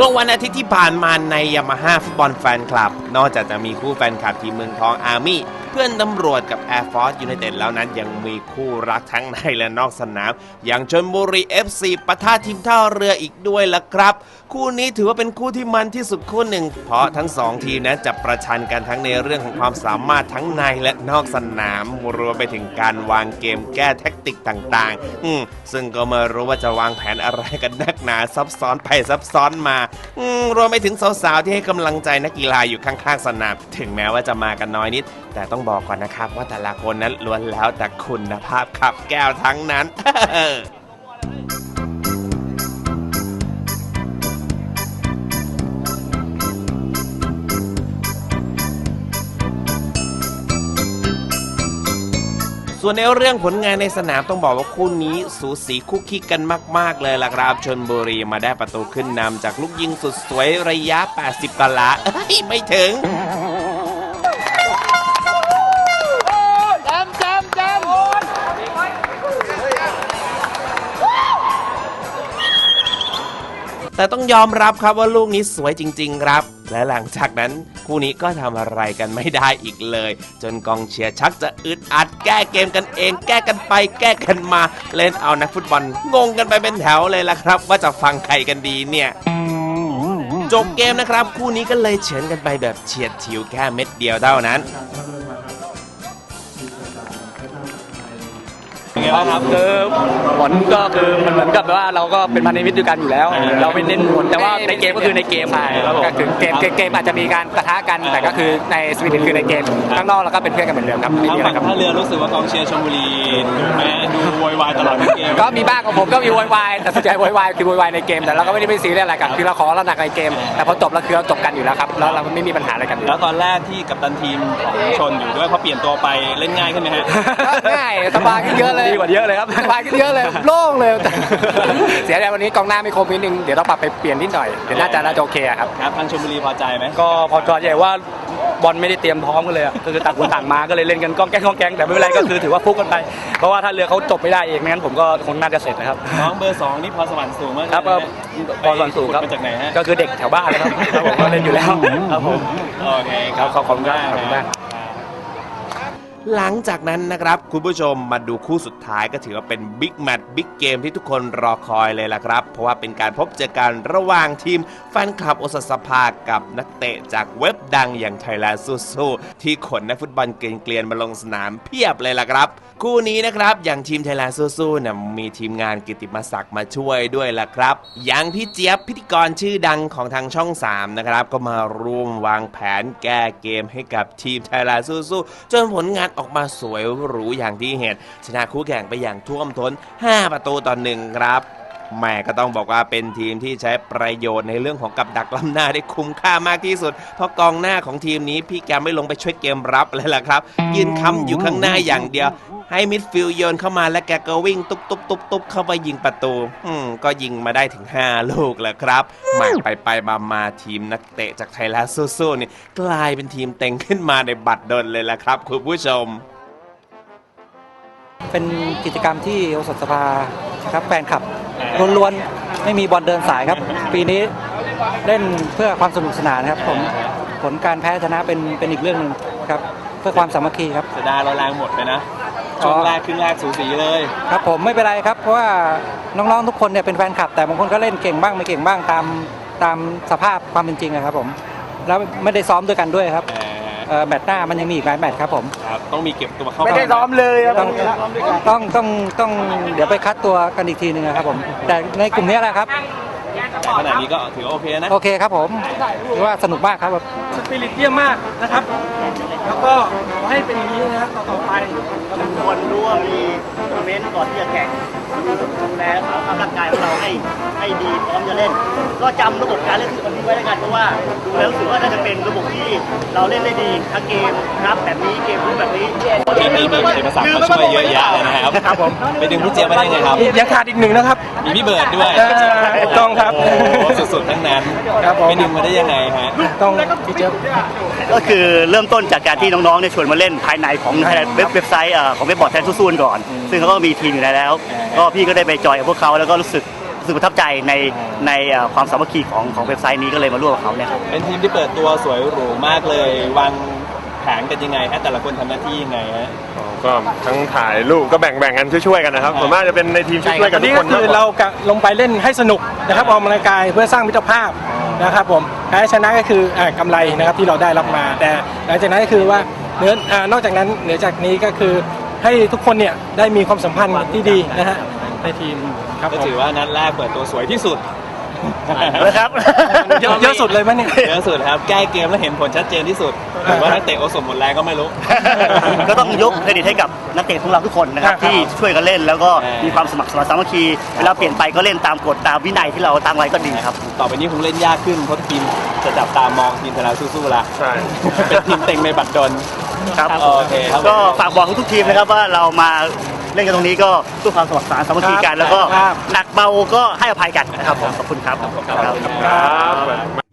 มื่อวันอาทิตย์ที่ผ่านมาในยามาฮ่าฟุตบอลแฟนคลับ นอกจากจะมีคู่แฟนคลับทีมเมืองทองอาร์มี่ เพื่อนตำรวจกับ Air Force United แล้วนั้นยังมีคู่รักทั้งในและนอกสนาม อย่างชนบุรี FC ปะทะทีมท่าเรืออีกด้วยล่ะครับ คู่นี้ถือว่าเป็นคู่ที่มันที่สุดคู่หนึ่ง เพราะทั้งสองทีมนั้นจะประชันกันทั้งในเรื่องของความสามารถทั้งในและนอกสนามรวมไปถึงการวางเกมแก้แท็กติกต่างๆ อืมซึ่งก็ไม่รู้ว่าจะวางแผนอะไรกันนักหนาซับซ้อนไปซับซ้อนมาอืมรวมไปถึงสาวๆที่ให้กำลังใจนักกีฬาอยู่ข้างๆสนาม ถึงแม้ว่าจะมากันน้อยนิด แต่ต้ององบอกก่อนนะครับ ว่าแต่ละคนนั้นล้วนแล้วแต่คุณภาพขับแก้วทั้งนั้น ส่วนในเรื่องผลงานในสนามต้องบอกว่าคู่นี้สูสีคุกคิกกันมาก ๆ เลยล่ะครับชนบุรีมาได้ประตูขึ้นนำจากลูกยิงสุดสวยระยะ 80กะละเอ้ยไม่ถึง แต่ต้องยอมรับครับว่าลูกนี้สวยจริง ๆ ครับ และหลังจากนั้นคู่นี้ก็ทำอะไรกันไม่ได้อีกเลย จนกองเชียร์ชักจะอึดอัดแก้เกมกันเอง แก้กันไป แก้กันมา เล่นเอานักฟุตบอลงงกันไปเป็นแถวเลยล่ะครับ ว่าจะฟังใครกันดีเนี่ยจบเกมนะครับ คู่นี้ก็เลยเฉือนกันไปแบบเฉียดฉิวแค่เม็ดเดียวเท่านั้น งไงบ้างครับคือผลก็คือมันเหมือนกับว่าเราก็เป็นพันธมิตรด้วยกันอยู่แล้ว เราไม่เน้นผลแต่ว่าในเกมก็คือในเกมใช่ครับผม ก็คือเกมเกมเกมอาจจะมีการปะทะกันแต่ก็คือในสวีเดนคือในเกมข้างนอกเราก็เป็นเพื่อนกันเหมือนเดิมครับไม่ทางมีอะไรฝั่งครับ ท่าเรือรู้สึกว่ากองเชียร์ชลบุรีดูแม้ดูโวยวายตลอดทั้งเกม ก็มีบ้างของผมก็มีโวยวายแต่ส่วนใหญ่โวยวายคือโวยวายในเกมแต่เราก็ไม่ได้ไปซีเรียสอะไรกันคือเราขอเราหนักในเกม แต่พอจบเราคือเราจบกันอยู่แล้วครับแล้วเราไม่มีปัญหาอะไรกันอยู่แล้วตอนแรกที่กัปตันทีมของชนอยู่ด้วยพอเปลี่ยนตัวไปเล่นง่ายขึ้นไหมฮะ ก็ง่ายสบายขึ้นเยอะเลยดีกว่าเยอะเลยครับสบายขึ้นเยอะเลยโล่งเลยเสียดายวันนี้กองหน้าไม่ครบนิดนึงเดี๋ยวเราปรับไปเปลี่ยนนิดหน่อยเดี๋ยวน่าจะน่าจะโอเคอะครับครับทางชลบุรีพอใจไหมก็พอใจใหญ่ว่าบอลไม่ได้เตรียมพร้อมกันเลยอะก็คือต่างคนต่างมาก็เลยเล่นกันก้องแกงก้องแกงแต่ไม่เป็นไรก็คือถือว่าฟุกกันไปเพราะว่าถ้าเรือเขาจบไม่ได้เองไม่งั้นผมก็คงน่าจะเสร็จนะครับ น้องเบอร์สองนี่พอสวรรค์สูงมากเลยครับก็นะพอส่วนสูงครับ ไปขุดมาจากไหนฮะก็คือเด็กแถวบ้านนะครับครับผมก็เล่นอยู่แล้วครับผมโอเคครับขอบคุณครับขอบคุณมาก หลังจากนั้นนะครับ คุณผู้ชมมาดูคู่สุดท้ายก็ถือว่าเป็นบิ๊กแมตช์บิ๊กเกมที่ทุกคนรอคอยเลยล่ะครับ เพราะว่าเป็นการพบเจอกันระหว่างทีมแฟนคลับโอสถสภากับนักเตะจากเว็บดังอย่างไทยแลนด์สู้ๆที่ขนนักฟุตบอลเกลียนๆมาลงสนามเพียบเลยล่ะครับ คู่นี้นะครับ อย่างทีมไทยแลนด์สู้ๆนะมีทีมงานกิตติมศักดิ์มาช่วยด้วยล่ะครับ อย่างพี่เจี๊ยบพิธีกรชื่อดังของทางช่อง 3 นะครับ ก็มาร่วมวางแผนแก้เกมให้กับทีมไทยแลนด์สู้ๆจนผลงานออกมาสวยหรูอย่างที่เห็นชนะคู่แข่งไปอย่างท่วมท้น 5 ประตูต่อหนึ่งครับ แม่ก็ต้องบอกว่าเป็นทีมที่ใช้ประโยชน์ในเรื่องของกับดักล้ำหน้าได้คุ้มค่ามากที่สุด เพราะกองหน้าของทีมนี้พี่แกไม่ลงไปช่วยเกมรับเลยล่ะครับ ยืนค้ำอยู่ข้างหน้าอย่างเดียว ให้มิดฟิลด์โยนเข้ามาและแกก็วิ่งตุ๊บตุ๊บตุ๊บตุ๊บเข้าไปยิงประตู อืมก็ยิงมาได้ถึง 5 ลูกแหละครับแหมาไปไปมามาทีมนักเตะจากไทยแลนด์สู้ๆนี่กลายเป็นทีมเต็งขึ้นมาในบัตรดลเลยล่ะครับคุณผู้ชม เป็นกิจกรรมที่โอสถสภาครับแฟนคลับ ล้วนๆ ไม่มีบอลเดินสายครับ ปีนี้เล่นเพื่อความสนุกสนานครับผมผลการแพ้ชนะเป็นเป็นอีกเรื่องหนึ่งครับ เพื่อความสามัคคีครับ เสียดายเราแรงหมดไปนะช่วงแรกครึ่งแรกสูสีเลย ครับผมไม่เป็นไรครับ เพราะว่าน้องๆทุกคนเนี่ยเป็นแฟนคลับ แต่บางคนก็เล่นเก่งบ้างไม่เก่งบ้างตามตามสภาพความเป็นจริงอะครับผมแล้วไม่ได้ซ้อมด้วยกันด้วยครับ เอ่อแมตช์หน้ามันยังมีอีกหลายแมตช์ครับผมครับต้องมีเก็บตัวเข้าไม่ได้ซ้อมเลยครับต้องต้องต้องต้องเดี๋ยวไปคัดตัวกันอีกทีหนึงนะครับผม แต่ในกลุ่มนี้แหละครับขณะนี้ก็ถือว่าโอเคนะ โอเคครับผมถือว่าสนุกมากครับ สปิริตเยี่ยมมากนะครับ แล้วก็ขอให้เป็นอย่างนี้นะครับต่อไปควรรู้ว่ามีโม เมนต์ก่อนที่จะแข่งดูแลสภาพร่างกายของเราให้ให้ดีพร้อมจะเล่น ก็จำระบบการเล่นที่วันนี้ไว้แล้วกันเพราะว่าดูแล้วรู้สึกว่าน่าจะเป็นระบบที่เราเล่นได้ดีทั้งเกมรับแบบนี้เกมรู้แบบนี้ มีมีมีมีภาษามาช่วยเยอะแยะเลยนะครับครับผม ไปดึงพี่เจี๊ยบมาได้ไงครับ ยังขาดอีกหนึ่งนะครับ มีพี่เบิร์ดด้วยเออถูกต้องครับโอ้โหสุดๆทั้งนั้นครับผม ไปดึงมาได้ยังไงฮะ ต้องพี่เจี๊ยบ ก็คือเริ่มต้นจากการที่น้องๆเนี่ยชวนมาเล่นภายในของเว็บเว็บไซต์เอ่อของเว็บบอร์ดแทนสู้ๆก่อน ซึ่งเขาก็มีทีมอยู่แล้ว ก็พี่ก็ได้ไปจอยกับพวกเขาแล้วก็รู้สึกสึกประทับใจในในเอ่อความสามัคคีของของเว็บไซต์นี้ก็เลยมาร่วมกับเขาเนี่ยครับ เป็นทีมที่เปิดตัวสวยหรูมากเลยวาง แผนกันยังไงฮะแต่ละคนทำหน้าที่ยังไงฮะก็ทั้งถ่ายรูปก็แบ่งแบ่งๆกันช่วยๆกันนะครับผมว่าจะเป็นในทีมช่วยๆกันทุนี่กคก็นคืมากอกว่าเรากะลงไปเล่นให้สนุกนะครับออกกำลังกายเพื่อสร้างมิตรภาพนะครับผมแพ้ชนะก็คืออ่ากำไรนะครับที่เราได้รับมา แต่หลังจากนั้นก็คือว่าเนื้ออ่านอกจากนั้นเหนือจากนี้ก็คือให้ทุกคนเนี่ยได้มีความสัมพันธ์ที่ดีนะฮะในทีมครับก็ผมถือว่านัดแรกเปิดตัวสวยที่สุด นะครับ เยอะเยอะสุดเลยมั้ยเนี่ย เยอะสุดครับแก้เกมแล้วเห็นผลชัดเจนที่สุด หรือว่านักเตะโอสมหมดแรงก็ไม่รู้ ก็ต้องยกเครดิตให้กับนักเตะของเราทุกคนนะครับครับที่ช่วยกันเล่นแล้วก็เออมีความสมัครสมานสามัคคีเวลาเปลี่ยนไปก็เล่นตามกฎตามวินัยที่เราตั้งไว้ก็ดีครับ ต่อไปนี้คงเล่นยากขึ้นเพราะทีมจะจับตามองทีมแต่เราสู้ๆละใช่เป็นทีมเต็งในบัตรดลครับโอเคครับก็ฝากบอกทุกๆทีมนะครับว่าเรามาเล่นกันตรงนี้ก็เพื่อความสมัครสมานสามัคคีกันแล้วก็ครับหนักเบาก็ให้อภัยกันนะครับผมขอบคุณครับ ครับ